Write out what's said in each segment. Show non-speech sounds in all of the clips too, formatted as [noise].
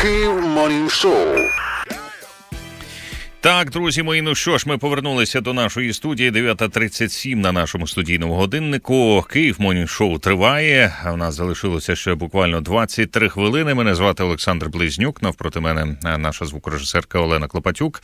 Morning Show. Так, друзі мої, ну що ж, ми повернулися до нашої студії 9.37 на нашому студійному годиннику. Київ Монінг Шоу триває. У нас залишилося ще буквально 23 хвилини. Мене звати Олександр Близнюк. Навпроти мене е, наша звукорежисерка Олена Клопатюк.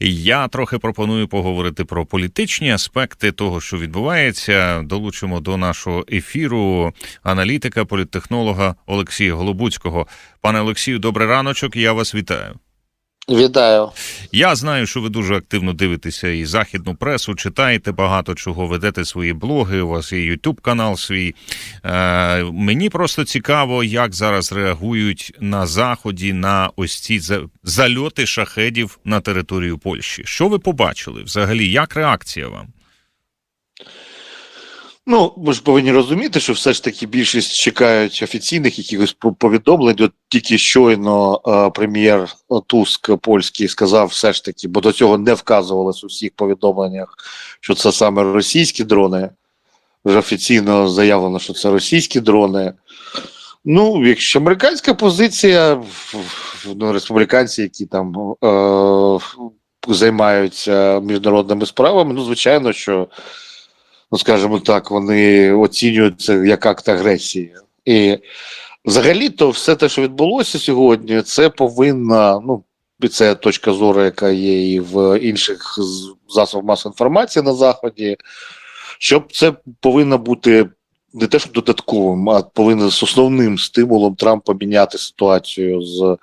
Я трохи пропоную поговорити про політичні аспекти того, що відбувається. Долучимо до нашого ефіру аналітика, політтехнолога Олексія Голобуцького. Пане Олексію, добрий раночок. Я вас вітаю. Вітаю. Я знаю, що ви дуже активно дивитеся і західну пресу, читаєте багато чого, ведете свої блоги. У вас є Ютуб канал свій. Е, мені просто цікаво, як зараз реагують на заході на ось ці зальоти шахедів на територію Польщі. Що ви побачили взагалі? Як реакція вам? Ну, ви ж повинні розуміти, що все ж таки більшість чекають офіційних якихось повідомлень. От тільки щойно е, прем'єр Туск польський сказав, все ж таки, бо до цього не вказувалось у всіх повідомленнях, що це саме російські дрони. Вже офіційно заявлено, що це російські дрони. Ну, якщо американська позиція, ну, республіканці, які там е, займаються міжнародними справами, ну, звичайно, що ну скажімо так, вони оцінюють це як акт агресії. І взагалі-то все те, що відбулося сьогодні, це повинна, ну, і це точка зору, яка є і в інших засобах масової інформації на Заході, щоб це повинно бути не те, що додатковим, а повинно з основним стимулом Трампа міняти ситуацію з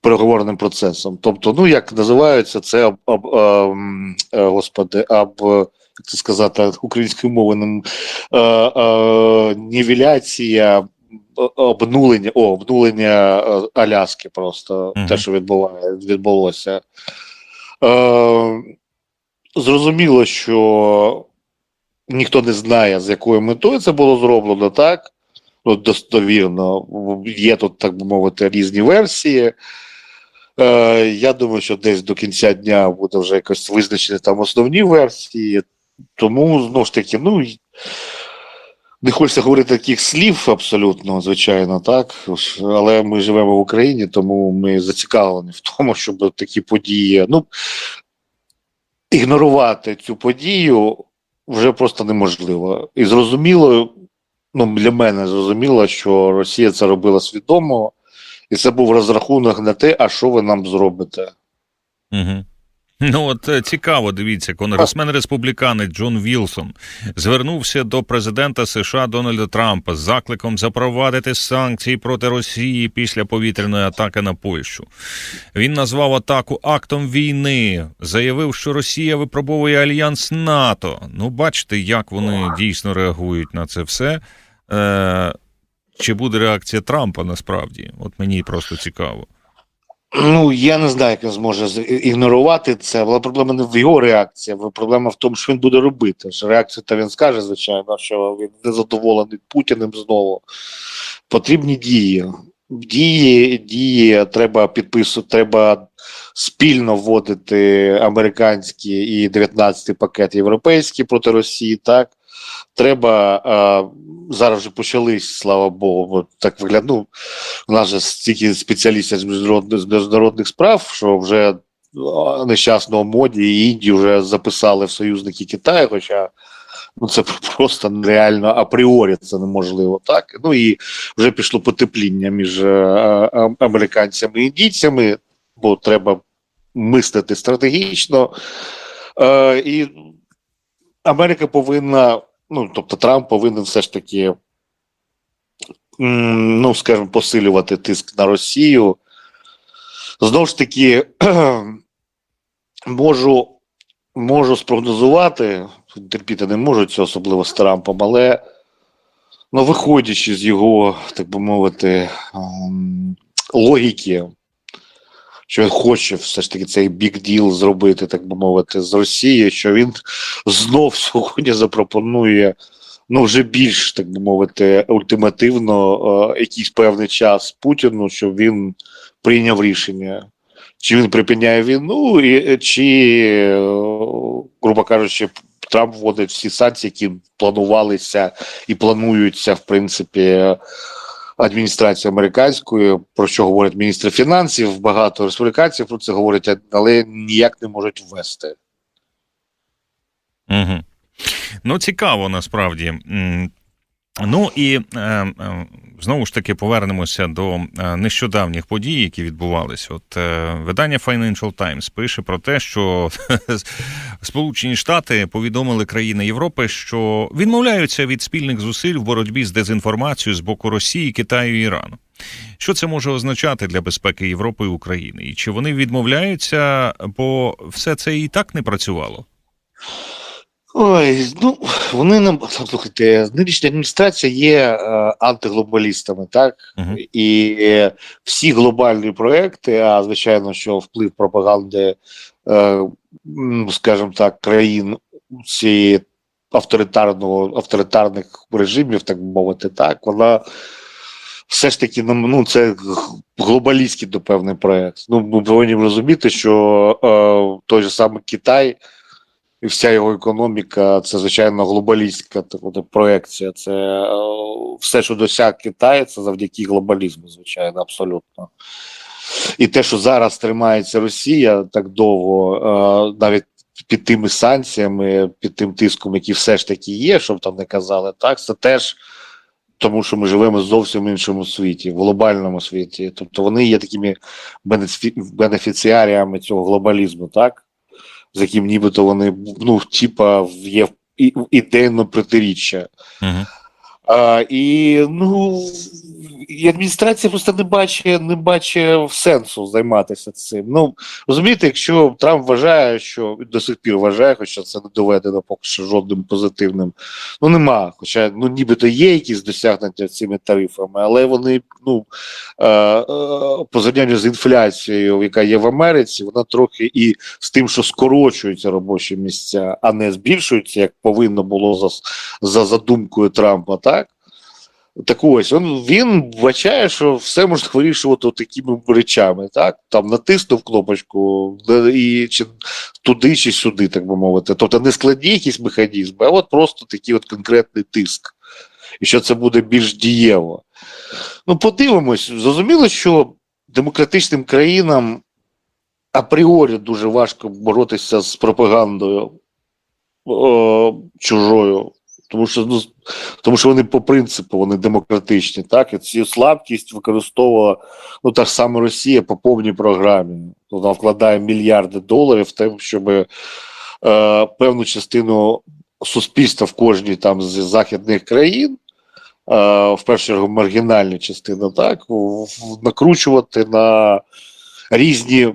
переговорним процесом. Тобто, ну як називаються це об, об, ем, е, господи, об як це сказати українською мовою, е, е, нівеляція, е, обнулення, о, обнулення е, Аляски просто Мгм. те, що відбуває, відбулося. Е, зрозуміло, що ніхто не знає, з якою метою це було зроблено, так? Ну, достовірно. Є тут, так би мовити, різні версії. Е, я думаю, що десь до кінця дня буде вже якось визначені там основні версії. Тому знову ж таки, ну не хочеться говорити таких слів абсолютно, звичайно, так. Але ми живемо в Україні, тому ми зацікавлені в тому, щоб такі події. Ну, ігнорувати цю подію вже просто неможливо. І зрозуміло, ну для мене зрозуміло, що Росія це робила свідомо, і це був розрахунок на те, а що ви нам зробите. Угу. Ну от е, цікаво, дивіться, конгресмен республіканець Джон Вілсон звернувся до президента США Дональда Трампа з закликом запровадити санкції проти Росії після повітряної атаки на Польщу. Він назвав атаку актом війни, заявив, що Росія випробовує альянс НАТО. Ну, бачите, як вони дійсно реагують на це все. Е, чи буде реакція Трампа насправді? От мені просто цікаво. Ну, я не знаю, як він зможе ігнорувати це, але проблема не в його реакції, проблема в тому, що він буде робити. Реакцію то він скаже, звичайно, що він незадоволений Путіним знову. Потрібні дії. Дії, дії треба підписувати, треба спільно вводити американський і 19-й пакет європейський проти Росії. Так треба а, зараз вже почались, слава Богу, бо так виглядає. Ну, у нас же стільки спеціалістів з міжнародних, з міжнародних справ, що вже а, нещасного моді і Індії вже записали в союзники Китаю, хоча ну, це [laughs] просто нереально апріорі це неможливо. Так? Ну і вже пішло потепління між е, а, американцями і індійцями, бо треба мислити стратегічно. Е, і Америка повинна, ну тобто Трамп повинен все ж таки ну, скажімо, посилювати тиск на Росію. Знову ж таки, [clears throat] можу, можу спрогнозувати, терпіти не можу цього, особливо з Трампом, але ну, виходячи з його, так би мовити, ем, логіки, що він хоче все ж таки цей бік діл зробити, так би мовити, з Росією, що він знов [laughs] сьогодні запропонує ну вже більш так би мовити, ультимативно е, якийсь певний час Путіну, щоб він прийняв рішення. Чи він припиняє війну, і, чи, е, грубо кажучи, Трамп вводить всі санкції, які планувалися і плануються, в принципі, адміністрації американської, про що говорять міністри фінансів, багато республіканців про це говорять, але ніяк не можуть ввести. Угу. Ну, цікаво насправді. Ну і е, е, знову ж таки повернемося до е, нещодавніх подій, які відбувалися. От видання Financial Times пише про те, що [laughs] Сполучені Штати повідомили країни Європи, що відмовляються від спільних зусиль в боротьбі з дезінформацією з боку Росії, Китаю і Ірану. Що це може означати для безпеки Європи і України? І чи вони відмовляються, бо все це і так не працювало? Ой, ну вони нам слухайте, нинішня адміністрація є е, антиглобалістами, так Мгм. і всі глобальні проекти, а звичайно, що вплив пропаганди, е, скажімо так, країн цієї авторитарного авторитарних режимів, так би мовити, так вона все ж таки нам ну це глобалістський до певний проект. Ну ми повинні розуміти, що е, той же самий Китай і вся його економіка це звичайно глобалістська так, от, проекція. Це е, все, що досяг Китай, це завдяки глобалізму, звичайно, абсолютно. І те, що зараз тримається Росія так довго, е, навіть під тими санкціями, під тим тиском, який все ж таки є, щоб там не казали, так це теж. Тому що ми живемо зовсім в іншому світі, в глобальному світі. Тобто вони є такими бенефіціаріями цього глобалізму, так? З яким нібито вони ну, типа є ідейно протиріччя. Угу. А, і ну і адміністрація просто не бачить, не бачить сенсу займатися цим. Ну розумієте, якщо Трамп вважає, що до сих пір вважає, хоча це не доведено поки що жодним позитивним. Ну нема. Хоча ну нібито є якісь досягнення цими тарифами, але вони ну е, е, по зрівнянню з інфляцією, яка є в Америці, вона трохи і з тим, що скорочуються робочі місця, а не збільшуються, як повинно було за, за задумкою Трампа, так? Так ось він, він вбачає, що все можна вирішувати такими речами, так? Там натиснув кнопочку і чи туди, чи сюди, так би мовити. Тобто не складні якісь механізми, а от просто такий от конкретний тиск. І що це буде більш дієво. Ну, подивимось, зрозуміло, що демократичним країнам апріорі дуже важко боротися з пропагандою о, чужою. Тому що ну, тому що вони по принципу вони демократичні, так і цю слабкість використовувала ну та ж сама Росія по повній програмі. Вона вкладає мільярди доларів в те, щоб е, певну частину суспільства в кожній там з західних країн, е, в першу чергу маргінальну частину, так накручувати на різні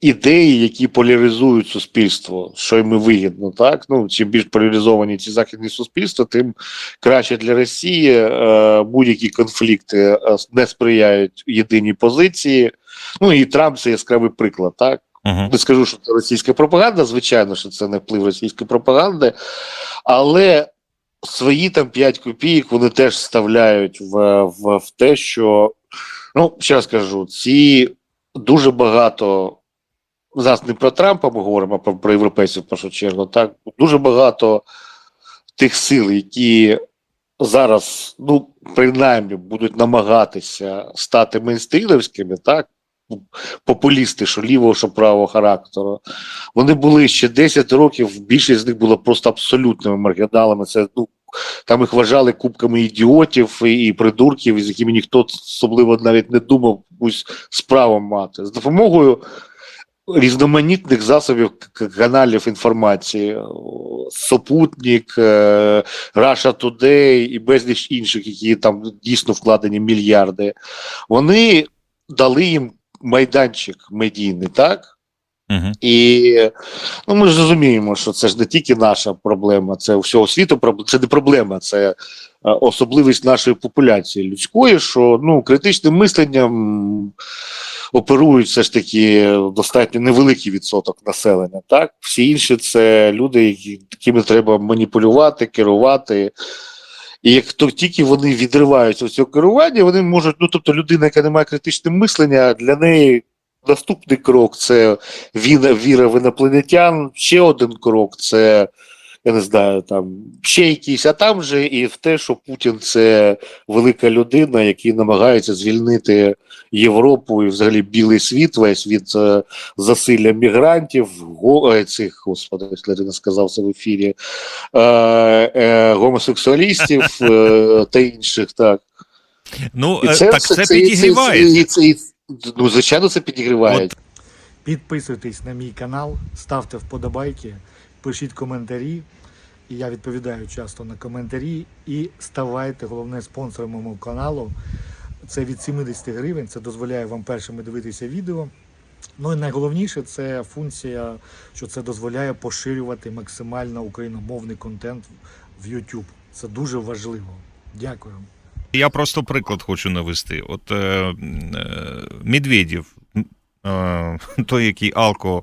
ідеї, які поляризують суспільство, що йому вигідно, так ну чим більш поляризовані ці західні суспільства, тим краще для Росії. Е, будь-які конфлікти е, не сприяють єдиній позиції. Ну і Трамп це яскравий приклад, так. Угу. Не скажу, що це російська пропаганда, звичайно, що це не вплив російської пропаганди, але свої там 5 копійок вони теж вставляють в, в, в те, що ну, ще раз кажу, ці дуже багато. Зараз не про Трампа ми говоримо, а про, про європейців в першу чергу. Так дуже багато тих сил, які зараз, ну, принаймні, будуть намагатися стати мейнстрілівськими, так, популісти, що лівого, що правого характеру. Вони були ще 10 років, більшість з них була просто абсолютними маргіналами. Це ну. Там їх вважали кубками ідіотів і, і придурків, з якими ніхто особливо навіть не думав якусь справу мати. З допомогою різноманітних засобів каналів інформації, Сопутник, е, Russia Today і безліч інших, які там дійсно вкладені мільярди, вони дали їм майданчик медійний, так? Угу. І ну, ми ж розуміємо, що це ж не тільки наша проблема, це всього світу. Це не проблема, це е, особливість нашої популяції людської, що ну, критичним мисленням оперують все ж таки достатньо невеликий відсоток населення. Так? Всі інші це люди, які, якими треба маніпулювати, керувати. І як то тільки вони відриваються від цього керування, вони можуть, ну тобто людина, яка не має критичного мислення, для неї наступний крок це віра, віра в інопланетян, ще один крок це я не знаю, там ще якісь, а там же і в те, що Путін це велика людина, який намагається звільнити Європу і взагалі білий світ весь від е, засилля мігрантів, го, е, цих, господи, я не сказав це в ефірі, е, е, гомосексуалістів [laughs] е, та інших, так. Ну, І е, це, так це, це підігрівається. і це, і це, ну, звичайно, це підігріває. От Підписуйтесь на мій канал, ставте вподобайки, пишіть коментарі. І я відповідаю часто на коментарі. І ставайте головне спонсором мого каналу. Це від 70 гривень. Це дозволяє вам першими дивитися відео. Ну і найголовніше це функція, що це дозволяє поширювати максимально україномовний контент в YouTube. Це дуже важливо. Дякую. Я просто приклад хочу навести. От е, е, Медведєв, той, який Алко,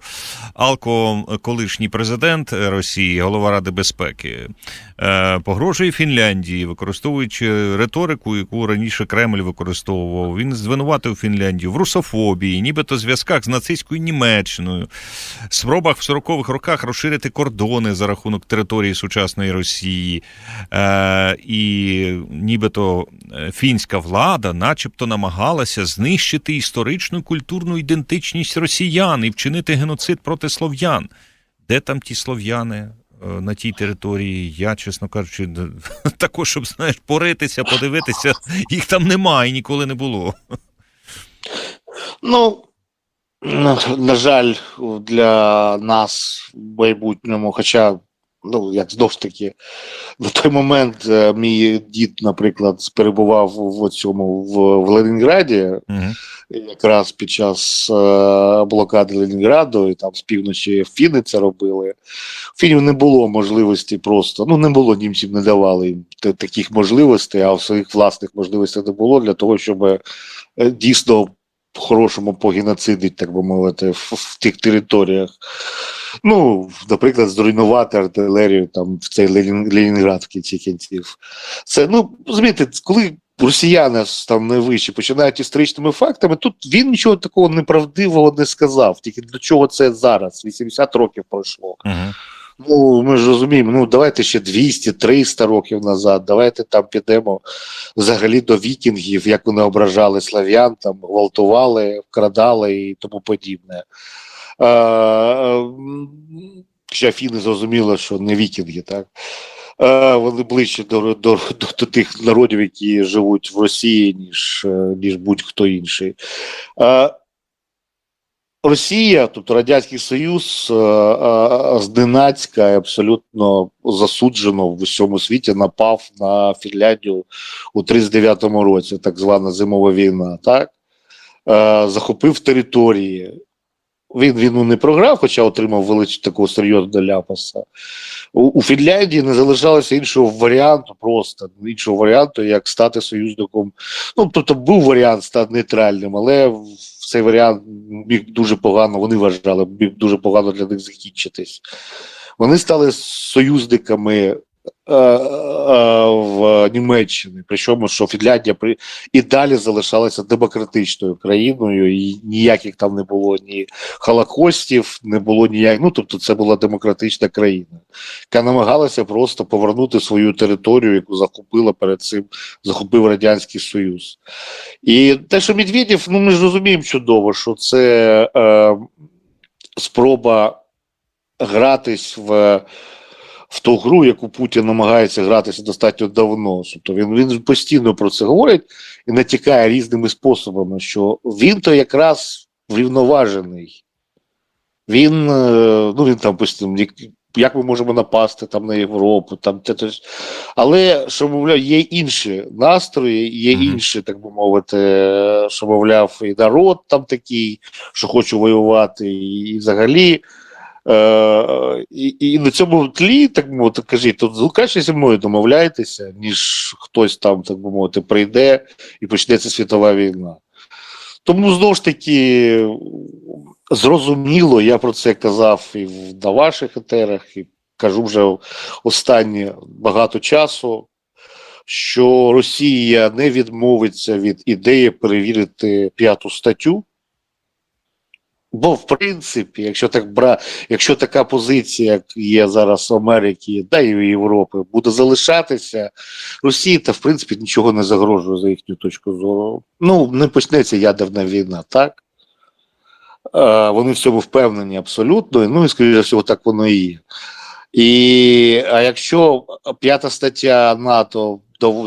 Алко, колишній президент Росії, голова Ради безпеки, е, погрожує Фінляндії, використовуючи риторику, яку раніше Кремль використовував. Він звинуватив Фінляндію в русофобії, нібито зв'язках з нацистською Німеччиною, спробах в 40-х роках розширити кордони за рахунок території сучасної Росії. Е, і нібито е, фінська влада, начебто, намагалася знищити історичну культурну ідентичність росіян і вчинити геноцид проти слов'ян. Де там ті слов'яни? е, На тій території, я, чесно кажучи, [laughs] також, щоб знаєш, поритися, подивитися, їх там немає і ніколи не було. Ну, на жаль, для нас в майбутньому, хоча, ну, як знов ж таки, на той момент е, мій дід, наприклад, перебував в цьому в, в Ленінграді, Угу. якраз під час е, блокади Ленінграду, і там з півночі фіни це робили. Фінів не було можливості просто, ну не було німців, не давали їм таких можливостей, а своїх власних можливостей не було для того, щоб е, дійсно по-хорошому погеноцидить, так би мовити, в, в тих територіях. Ну, наприклад, зруйнувати артилерію там в цей Ленін, Ленінград в кінці кінців. Це, ну, розумієте, коли росіяни там найвищі починають історичними фактами, тут він нічого такого неправдивого не сказав. Тільки до чого це зараз? 80 років пройшло. Угу. Ну, ми ж розуміємо, ну давайте ще 200-300 років назад, давайте там підемо взагалі до вікінгів, як вони ображали слав'ян, там гвалтували, вкрадали і тому подібне. Е, е, Ще Афіни зрозуміло, що не вікінги, так? Е, Вони ближче до, до, до, до тих народів, які живуть в Росії, ніж, е, ніж будь-хто інший. Е, Росія, тобто Радянський Союз, е, е, зненацька абсолютно засуджено в усьому світі напав на Фінляндію у 39-му році, так звана зимова війна, так? Е, Захопив території. Він війну не програв, хоча отримав величу такого серйозного ляпаса. У, Фінляндії не залишалося іншого варіанту, просто іншого варіанту, як стати союзником. Ну, тобто був варіант стати нейтральним, але цей варіант міг дуже погано, вони вважали, міг дуже погано для них закінчитись. Вони стали союзниками в Німеччині, причому що Фінляндія при і далі залишалася демократичною країною, і ніяких там не було ні холокостів, не було ніяких. Ну тобто, це була демократична країна, яка намагалася просто повернути свою територію, яку захопила перед цим, захопив Радянський Союз. І те, що Медведєв, ну ми ж розуміємо чудово, що це е, спроба гратись в. В ту гру, яку Путін намагається гратися достатньо давно. Тобто він, він постійно про це говорить і натякає різними способами, що він то якраз врівноважений. Він, е, ну він там постійно, як- ми можемо напасти там на Європу, там те, ж. але що мовляв, є інші настрої, є інші, так би мовити, що мовляв, і народ там такий, що хоче воювати, і, і взагалі. Е, і, і на цьому тлі, так би мовити, кажіть, ну, краще зі мною домовляйтеся, ніж хтось там, так би мовити, прийде і почнеться світова війна. Тому знову ж таки зрозуміло, я про це казав і на ваших етерах, і кажу вже останні багато часу, що Росія не відмовиться від ідеї перевірити п'яту статтю Бо в принципі, якщо так бра, якщо така позиція, як є зараз в Америці, да і в Європи, буде залишатися, Росії та в принципі нічого не загрожує за їхню точку зору. Ну не почнеться ядерна війна, так? Е, вони в цьому впевнені абсолютно. Ну і скоріше всього, так воно і є. І а якщо п'ята стаття НАТО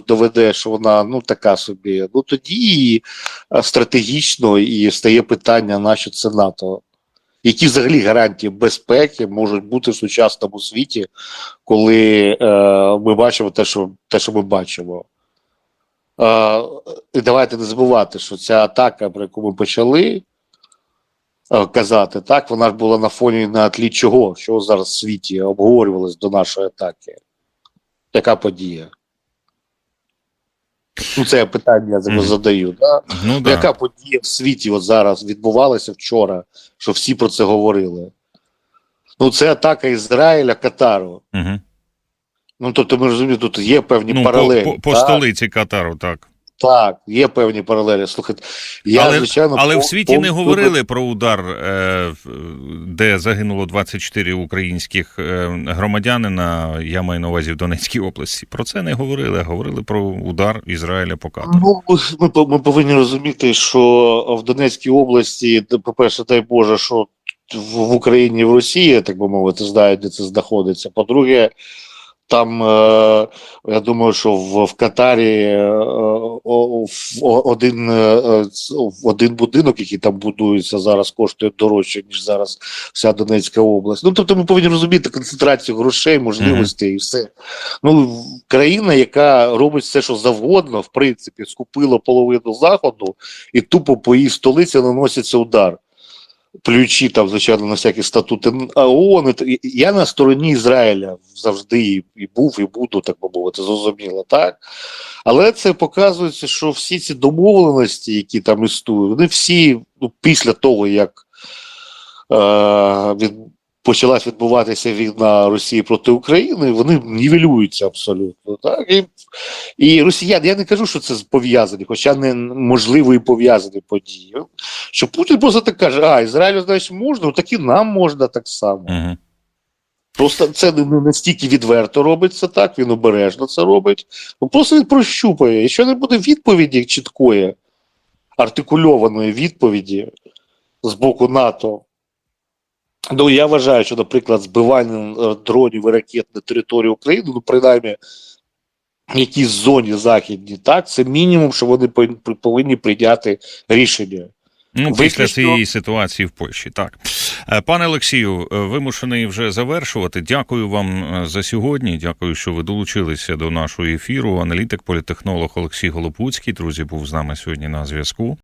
доведе, що вона ну така собі, ну тоді стратегічно і стає питання, на що це НАТО. Які взагалі гарантії безпеки можуть бути в сучасному світі, коли е, ми бачимо те, що, те, що ми бачимо. Е, і давайте не забувати, що ця атака, про яку ми почали е, казати, так, вона ж була на фоні на тлі чого, що зараз в світі обговорювалось до нашої атаки. Яка подія? Ну, це я питання я задаю. Да? Ну да. Яка подія в світі от зараз відбувалася вчора, що всі про це говорили? Ну, це атака Ізраїля Катару. Угу. Ну, тобто ми розуміємо, тут є певні Ну, паралелі. по, по, по столиці Катару, так. Так, є певні паралелі. Слухайте, я, Але- звичайно, Але пов- в світі не говорили про удар, е, де загинуло 24 українських е, громадянина, я маю на увазі в Донецькій області. Про це не говорили, а говорили про удар Ізраїля по Катару. Ну, ми, по- ми повинні розуміти, що в Донецькій області, де, по-перше, дай Боже, що в, Україні і в Росії, так би мовити, знають, де це знаходиться. По-друге, там, е, я думаю, що в, Катарі е, один, е, один будинок, який там будується, зараз коштує дорожче, ніж зараз вся Донецька область. Ну, тобто ми повинні розуміти концентрацію грошей, можливостей і все. Ну, країна, яка робить все, що завгодно, в принципі, скупила половину заходу, і тупо по її столиці наноситься удар. Плюючи там, звичайно, на всякі статути ООН. Я на стороні Ізраїля завжди і був, і буду, так би мовити, зрозуміло, так? Але це показується, що всі ці домовленості, які там існують, вони всі ну, після того, як е, від, почалась відбуватися війна Росії проти України, вони нівелюються абсолютно. Так? І, і росіяни, я не кажу, що це пов'язані, хоча не можливо і пов'язані події. Що Путін просто так каже: а, Ізраїлю, значить, можна, так і нам можна так само. Угу. Просто це не не настільки відверто робиться так, він обережно це робить. Ну, просто він прощупає. Якщо не буде відповіді чіткої, артикульованої відповіді з боку НАТО, ну я вважаю, що, наприклад, збивання е, дронів і ракет на території України, ну принаймні в якійсь зоні західній, так, це мінімум, що вони пов- повинні прийняти рішення. Ну, після Виключно- цієї ситуації в Польщі, так. Е, Пане Олексію, е, вимушений вже завершувати. Дякую вам за сьогодні. Дякую, що ви долучилися до нашого ефіру. Аналітик, політехнолог Олексій Голопуцький, друзі, був з нами сьогодні на зв'язку.